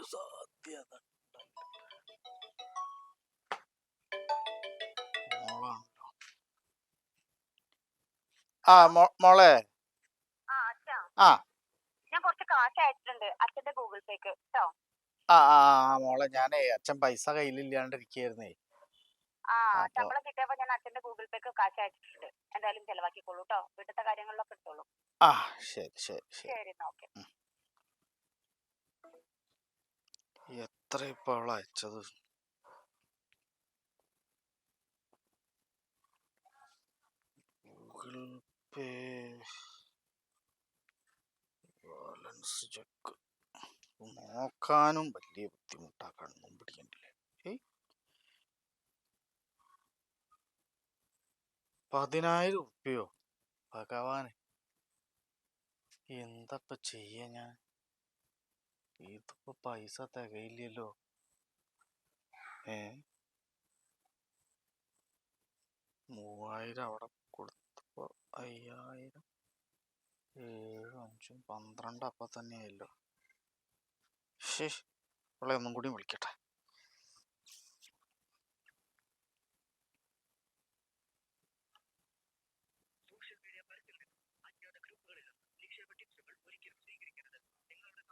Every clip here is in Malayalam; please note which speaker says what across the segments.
Speaker 1: ഒരു സാധ്യത ആ മോളെ
Speaker 2: ആ. ഞാൻ കുറച്ച് കാശ് അയച്ചിട്ടുണ്ട്. അച്ഛന്റെ ഗൂഗിൾ പേക്ക്. കേട്ടോ
Speaker 1: ആ ആ മോളെ ഞാനേ അച്ഛൻ പൈസ കയ്യിലില്ലാണ്ടിരിക്കുന്നേ
Speaker 2: ആ
Speaker 1: അപ്പൊ-
Speaker 2: ശമ്പളം കിട്ടിയപ്പോ ഞാൻ അച്ഛന്റെ ഗൂഗിൾ പേക്ക് കാശ് അയച്ചിട്ടുണ്ട്. എന്തായാലും ചെലവാക്കിക്കോളൂ കേട്ടോ വീട്ടിലത്തെ കാര്യങ്ങളിലൊക്കെ എടുത്തോളൂ.
Speaker 1: ആ ശരി ശരി ശരി.
Speaker 2: ശരി എന്നാ ഓക്കെ.
Speaker 1: എത്ര ഇപ്പൊ അവൾ അയച്ചത്. Google Pay balance check. നോക്കാനും വലിയ ബുദ്ധിമുട്ടാ കണ്ണും പിടിക്കണ്ടില്ലേ. പതിനായിരം ഉറുപ്പ്യോ? ഭഗവാന്. എന്തപ്പ ചെയ്യ ഞാൻ? ഇതിപ്പോ പൈസ തികയില്ലല്ലോ ഏ മൂവായിരം അവിടെ കൊടുത്തപ്പോ അയ്യായിരം ഏഴും അഞ്ചും പന്ത്രണ്ട് അപ്പൊ തന്നെയല്ലോ ശേ അവളെ ഒന്നും കൂടി വിളിക്കട്ടെ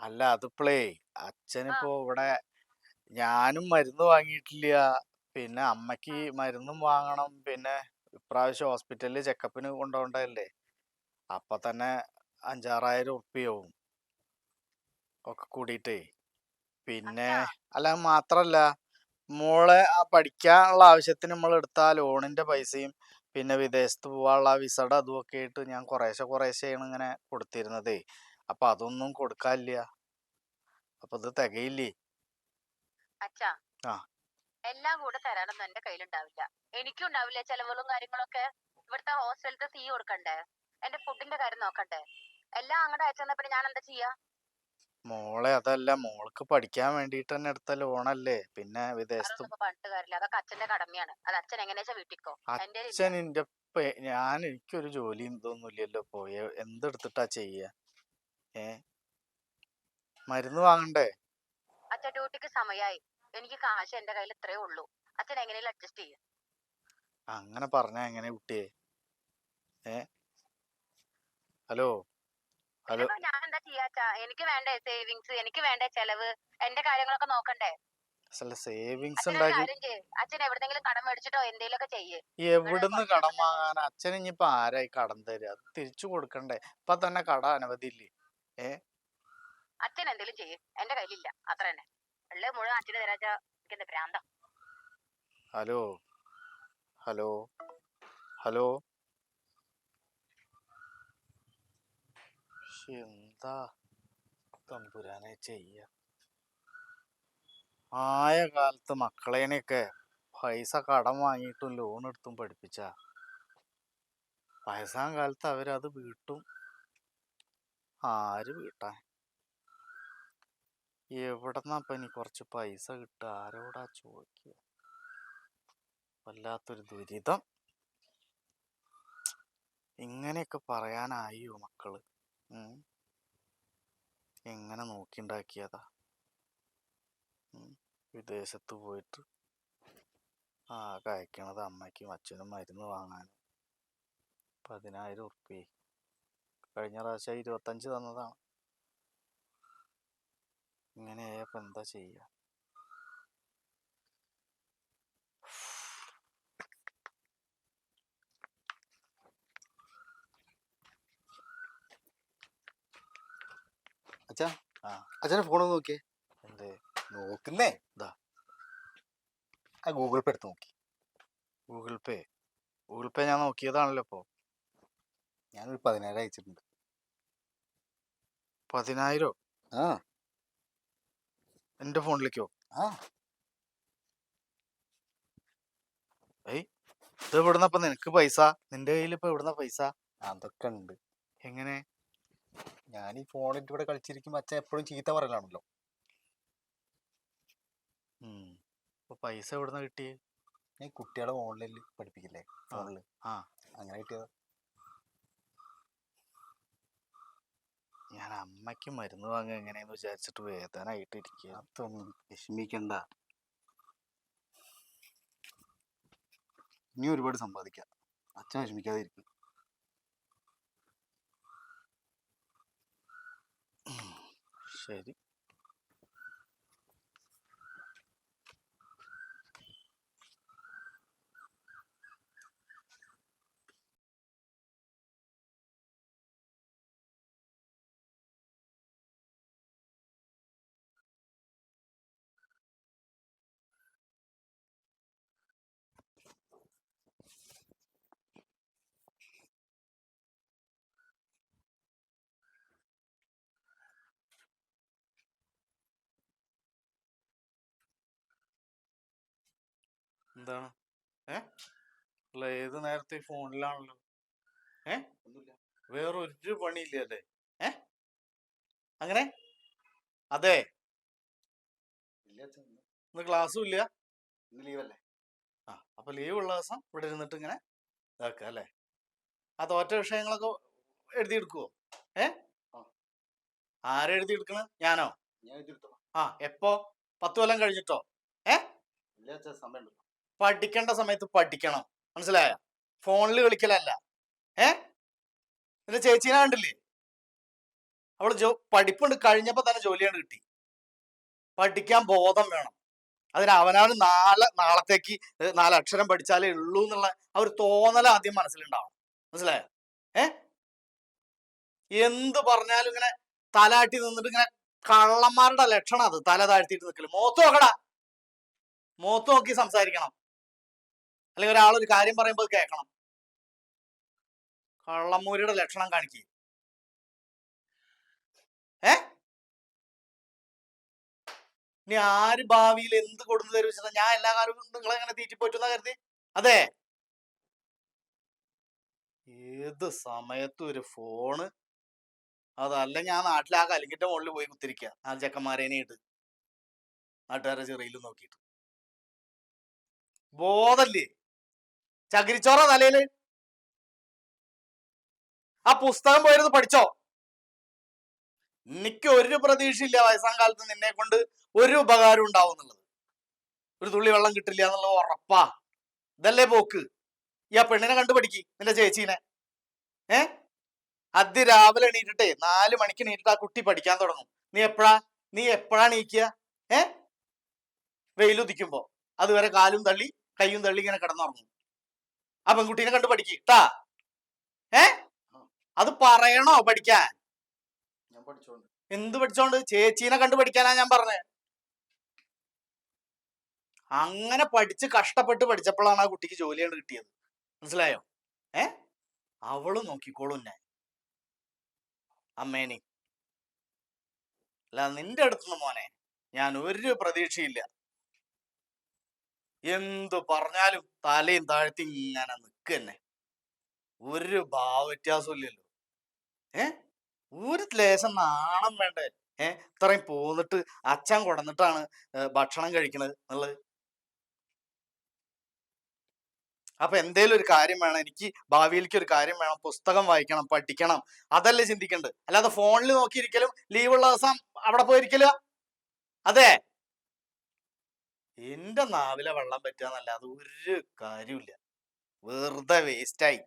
Speaker 1: അല്ല അതിപ്പളേ അച്ഛനിപ്പോ ഇവിടെ ഞാനും മരുന്ന് വാങ്ങിയിട്ടില്ല. പിന്നെ അമ്മയ്ക്ക് മരുന്നും വാങ്ങണം. പിന്നെ ഇപ്രാവശ്യം ഹോസ്പിറ്റലിൽ ചെക്കപ്പിന് കൊണ്ടുപോകണ്ടതല്ലേ. അപ്പൊ തന്നെ അഞ്ചാറായിരം ഉറുപ്പ്യയാവും ഒക്കെ കൂടിയിട്ടേ. പിന്നെ അല്ല മാത്രല്ല. മോളെ ആ പഠിക്കാനുള്ള ആവശ്യത്തിന് നമ്മൾ എടുത്ത ആ ലോണിന്റെ പൈസയും പിന്നെ വിദേശത്ത് പോവാനുള്ള വിസയുടെ അതും ഒക്കെ ആയിട്ട് ഞാൻ കുറേശ്ശെ കുറേശ്ശെയാണ് ഇങ്ങനെ കൊടുത്തിരുന്നതേ. അപ്പൊ അതൊന്നും കൊടുക്കാനില്ല. അപ്പൊ ഇത് തികയില്ലേ?
Speaker 2: അച്ഛാ
Speaker 1: ആ.
Speaker 2: എല്ലാം കൂടെ തരാനൊന്നും എന്റെ കയ്യിലുണ്ടാവില്ല. എനിക്കും ഉണ്ടാവില്ല ചെലവുകളും കാര്യങ്ങളൊക്കെ. ഇവിടുത്തെ ഹോസ്റ്റലത്തെ ഫീ കൊടുക്കണ്ടേ? എന്റെ ഫുഡിന്റെ കാര്യം നോക്കണ്ടേ? എല്ലാം അങ്ങോട്ട് അയച്ചു പിന്നെ ഞാൻ എന്താ ചെയ്യാ?
Speaker 1: മോളെ അതല്ല. മോൾക്ക് പഠിക്കാൻ വേണ്ടിട്ട് തന്നെ എടുത്ത ലോണല്ലേ. പിന്നെ വിദേശത്ത്
Speaker 2: കാര്യമില്ല അതൊക്കെ അച്ഛന്റെ കടമയാണ്. അത് അച്ഛൻ എങ്ങനെയാ വീട്ടിക്കോ?
Speaker 1: അച്ഛൻ എന്റെ ഞാൻ എനിക്കൊരു ജോലി ഇതൊന്നും ഇല്ലല്ലോ. പോയ എന്തെടുത്തിട്ടാ ചെയ്യ? ഏ? മരുന്ന് വാങ്ങണ്ടേ?
Speaker 2: അച്ഛൻ ഡ്യൂട്ടിക്ക് സമയായി. എനിക്ക് കാശ് എന്റെ കയ്യിൽ ഇത്രേ ഉള്ളൂ. അച്ഛൻ എങ്ങനെയും അഡ്ജസ്റ്റ് ചെയ്യും.
Speaker 1: അങ്ങനെ പറഞ്ഞ എങ്ങനെ കുട്ടിയെ? ഏ? ഹലോ? ഹലോ?
Speaker 2: ഞാൻ എന്താ ചെയ്യാച്ചാ എനിക്ക് വേണ്ട സേവിങ്സ്? എനിക്ക് വേണ്ട ചെലവ്? എന്റെ കാര്യങ്ങളൊക്കെ നോക്കണ്ടേ?
Speaker 1: അല്ല സേവിങ്സ് ഉണ്ടാക്കി
Speaker 2: അച്ഛൻ എവിടെങ്കിലും കടം മേടിച്ചിട്ടോ? എന്തെങ്കിലുമൊക്കെ ചെയ്യേ.
Speaker 1: എവിടുന്ന് കടം വാങ്ങാൻ അച്ഛൻ ഇനിയിപ്പോ ആരായി കടം തരിക തിരിച്ചു കൊടുക്കണ്ടേ? ഇപ്പൊ തന്നെ കട അനവധി ഇല്ലേ?
Speaker 2: അച്ഛൻ എന്തെങ്കിലും ചെയ്യും. എന്റെ കയ്യിലില്ല. അത്ര തന്നെ. ഉള്ളത് മുഴുവൻ അച്ഛന് തരാച്ചാ ഭ്രാന്ത
Speaker 1: ഹലോ. ഹലോ. ഹലോ. എന്താ തമ്പുരാനെ ചെയ്യ? ആയ കാലത്ത് മക്കളേനെയൊക്കെ പൈസ കടം വാങ്ങിയിട്ടും ലോൺ എടുത്തും പഠിപ്പിച്ച. വയസ്സാം കാലത്ത് അവരത് വീട്ടും ആര് വീട്ടാൻ എവിടെന്നാ ഇനി കുറച്ച് പൈസ കിട്ടുക? ആരോടാ ചോദിക്കുക? വല്ലാത്തൊരു ദുരിതം. ഇങ്ങനെയൊക്കെ പറയാനായോ മക്കൾ? എങ്ങനെ നോക്കിണ്ടാക്കിയതാ? വിദേശത്ത് പോയിട്ട് ആ കഴിക്കണത് അമ്മയ്ക്കും അച്ഛനും മരുന്ന് വാങ്ങാനും പതിനായിരം ഉറുപ്പ്യ. കഴിഞ്ഞ പ്രാവശ്യം ഇരുപത്തഞ്ച് തന്നതാണ്. ഇങ്ങനെ ആയപ്പോ എന്താ ചെയ്യുക
Speaker 3: അച്ഛാ
Speaker 1: ആ.
Speaker 3: അച്ഛനെ ഫോൺ നോക്കിയേ.
Speaker 1: എന്തേ?
Speaker 3: നോക്കുന്നേ?
Speaker 1: ദാ.
Speaker 3: ആ ഗൂഗിൾ പേ എടുത്ത് നോക്കി.
Speaker 1: ഗൂഗിൾ പേ. ഗൂഗിൾ പേ ഞാൻ നോക്കിയതാണല്ലോ ഇപ്പോൾ
Speaker 3: ഞാനൊരു പതിനായിരം അയച്ചിട്ടുണ്ട്.
Speaker 1: പതിനായിരോ?
Speaker 3: ആ.
Speaker 1: എന്റെ ഫോണിലേക്കോ?
Speaker 3: ആ.
Speaker 1: ഏയ് ഇത് എവിടുന്ന നിനക്ക് പൈസ? നിന്റെ കയ്യിൽ ഇപ്പൊ ഇവിടുന്ന പൈസ?
Speaker 3: അതൊക്കെ ഉണ്ട്.
Speaker 1: എങ്ങനെ?
Speaker 3: ഞാൻ ഈ ഫോണിൽ ഇവിടെ കളിച്ചിരിക്കുമ്പോ അച്ഛൻ എപ്പോഴും ചീത്ത പറയലാണല്ലോ.
Speaker 1: പൈസ എവിടുന്ന കിട്ടിയേ?
Speaker 3: ഞാൻ കുട്ടികളെ ഓൺലൈനിൽ പഠിപ്പിക്കില്ലേ?
Speaker 1: ആ.
Speaker 3: അങ്ങനെ കിട്ടിയതാ.
Speaker 1: അമ്മയ്ക്ക് മരുന്ന് വാങ്ങുക എങ്ങനെയെന്ന് വിചാരിച്ചിട്ട് വേദനായിട്ട് ഇരിക്കുക
Speaker 3: അതൊന്നും വിഷമിക്കണ്ട. ഇനി ഒരുപാട് സമ്പാദിക്കാം. അച്ഛൻ വിഷമിക്കാതെ ഇരിക്കും
Speaker 1: ശരി. എന്താണ്? ഏ? അല്ല ഏത് നേരത്തെ ഫോണിലാണല്ലോ? ഏ? വേറെ ഒരു പണിയില്ല അല്ലേ? ഏ? അങ്ങനെ? അതെ.
Speaker 3: ഇന്ന്.
Speaker 1: ക്ലാസ്സും ഇല്ല?
Speaker 3: ലീവല്ലേ?
Speaker 1: ആ അപ്പൊ ലീവ് ഉള്ള ദിവസം ഇവിടെ ഇരുന്നിട്ട് ഇങ്ങനെ ഇതാക്കുക അല്ലേ? ആ തോറ്റ വിഷയങ്ങളൊക്കെ എഴുതിയെടുക്കുവോ? ഏ. ആരെഴുതിയെടുക്കണ ഞാനോ? ആ എപ്പോ? പത്ത് കൊല്ലം കഴിഞ്ഞിട്ടോ? ഏ?
Speaker 3: സമയമുണ്ടല്ലോ.
Speaker 1: പഠിക്കേണ്ട സമയത്ത് പഠിക്കണം. മനസ്സിലായ? ഫോണിൽ കളിക്കലല്ല. ഏ? നിന്റെ ചേച്ചീനെ കണ്ടില്ലേ? അവൾ ജോ പഠിപ്പുണ്ട്. കഴിഞ്ഞപ്പോ തന്നെ ജോലിയാണ് കിട്ടി. പഠിക്കാൻ ബോധം വേണം. അതിന് അവനവന് നാല് നാളത്തേക്ക് നാലക്ഷരം പഠിച്ചാലേ ഉള്ളൂ എന്നുള്ള ആ ഒരു തോന്നൽ ആദ്യം മനസ്സിലുണ്ടാവണം. മനസ്സിലായോ? ഏ? എന്ത് പറഞ്ഞാലും ഇങ്ങനെ തലാട്ടി നിന്നിട്ട് ഇങ്ങനെ കള്ളന്മാരുടെ ലക്ഷണം അത്. തല താഴ്ത്തിയിട്ട് നിൽക്കൽ മോത്ത് നോക്കടാ. മോത്ത് നോക്കി സംസാരിക്കണം. അല്ലെങ്കിൽ ഒരാൾ ഒരു കാര്യം പറയുമ്പോൾ കേൾക്കണം. കള്ളമ്മൂരിയുടെ ലക്ഷണം കാണിക്കുക ഏ? ഇനി ആര് ഭാവിയിൽ എന്ത് കൊടുന്നു തരും വെച്ചാൽ ഞാൻ എല്ലാ കാലവും നിങ്ങളെ എങ്ങനെ തീറ്റിപ്പോറ്റുന്ന കരുതി? അതെ. ഏത് സമയത്തും ഒരു ഫോണ്? അതല്ല ഞാൻ നാട്ടിലെ ആ കലിങ്ങിന്റെ മുകളിൽ പോയി കുത്തിരിക്കുക ആ ചെക്കന്മാരേനെയിട്ട് നാട്ടുകാരെ ചെറിയിലും നോക്കിയിട്ട്. ബോധല്ലേ ചകിരിച്ചോറ തലയിൽ ആ പുസ്തകം പോയിരുന്നു പഠിച്ചോ? എനിക്ക് ഒരു പ്രതീക്ഷയില്ല വയസ്സാം കാലത്ത് നിന്നെ കൊണ്ട് ഒരു ഉപകാരം ഉണ്ടാവും എന്നുള്ളത്. ഒരു തുള്ളി വെള്ളം കിട്ടില്ല എന്നുള്ളത് ഉറപ്പാ. ഇതല്ലേ പോക്ക്? ഈ ആ പെണ്ണിനെ കണ്ടു പഠിക്ക് നിന്റെ ചേച്ചീനെ. ഏ? അതി രാവിലെ എണീറ്റിട്ടേ നാല് മണിക്ക് എണീറ്റിട്ട് ആ കുട്ടി പഠിക്കാൻ തുടങ്ങും. നീ എപ്പോഴാ? നീ എപ്പോഴാ നീക്കുക ഏ? വെയിലുദിക്കുമ്പോ. അതുവരെ കാലും തള്ളി കയ്യും തള്ളി ഇങ്ങനെ കിടന്നുറങ്ങും. ആ പെൺകുട്ടീനെ കണ്ട് പഠിക്ക് ട്ടാ. ഏ? അത് പറയണോ പഠിക്കാൻ?
Speaker 3: ഞാൻ പഠിച്ചോണ്ട്.
Speaker 1: എന്ത് പഠിച്ചോണ്ട്? ചേച്ചീനെ കണ്ട് പഠിക്കാനാ ഞാൻ പറഞ്ഞത് അങ്ങനെ പഠിച്ച് കഷ്ടപ്പെട്ട് പഠിച്ചപ്പോഴാണ് ആ കുട്ടിക്ക് ജോലിയാണ് കിട്ടിയത്. മനസ്സിലായോ? ഏ? അവൾ നോക്കിക്കോളും ഞാൻ അമ്മേനി. അല്ല നിന്റെ അടുത്തുനിന്ന് മോനെ ഞാൻ ഒരു പ്രതീക്ഷയില്ല. എന്തു പറഞ്ഞാലും തലയും താഴ്ത്തി ഇങ്ങനെ നിൽക്കന്നെ ഒരു ഭാവ വ്യത്യാസവും ഇല്ലല്ലോ ഏ? ഒരു ലേശം നാണം വേണ്ടേ? ഏ? ഇത്രയും പോന്നിട്ട് അച്ഛൻ കൊടന്നിട്ടാണ് ഭക്ഷണം കഴിക്കണത് എന്നുള്ളത്. അപ്പൊ എന്തേലും ഒരു കാര്യം വേണം. എനിക്ക് ഭാവിയിലേക്ക് ഒരു കാര്യം വേണം. പുസ്തകം വായിക്കണം പഠിക്കണം. അതല്ലേ ചിന്തിക്കണ്ട് അല്ലാതെ ഫോണിൽ നോക്കിയിരിക്കലും ലീവുള്ള ദിവസം അവിടെ പോയിരിക്കല. അതെ. എന്റെ നാവിലെ വെള്ളം പറ്റുക എന്നല്ലാതെ ഒരു കാര്യമില്ല വെറുതെ വേസ്റ്റായി